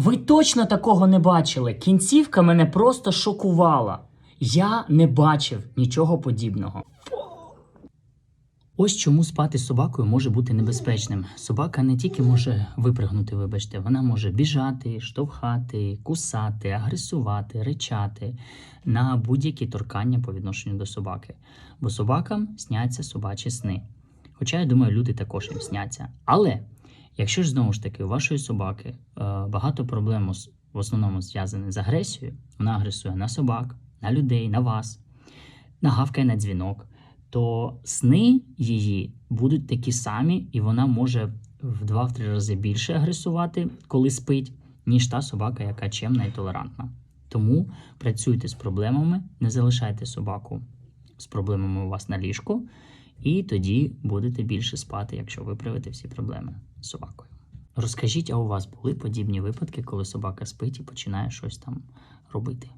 Ви точно такого не бачили. Кінцівка мене просто шокувала. Я не бачив нічого подібного. Ось чому спати з собакою може бути небезпечним. Собака не тільки може випригнути, вибачте, вона може біжати, штовхати, кусати, агресувати, ричати на будь-які торкання по відношенню до собаки. Бо собакам сняться собачі сни. Хоча я думаю, люди також їм сняться. Але якщо ж знову ж таки у вашої собаки е, багато проблем в основному зв'язані з агресією, вона агресує на собак, на людей, на вас, нагавкає на дзвінок, то сни її будуть такі самі, і вона може в 2-3 рази більше агресувати, коли спить, ніж та собака, яка чемна і толерантна. Тому працюйте з проблемами, не залишайте собаку з проблемами у вас на ліжку, і тоді будете більше спати, якщо виправите всі проблеми з собакою. Розкажіть, а у вас були подібні випадки, коли собака спить і починає щось там робити?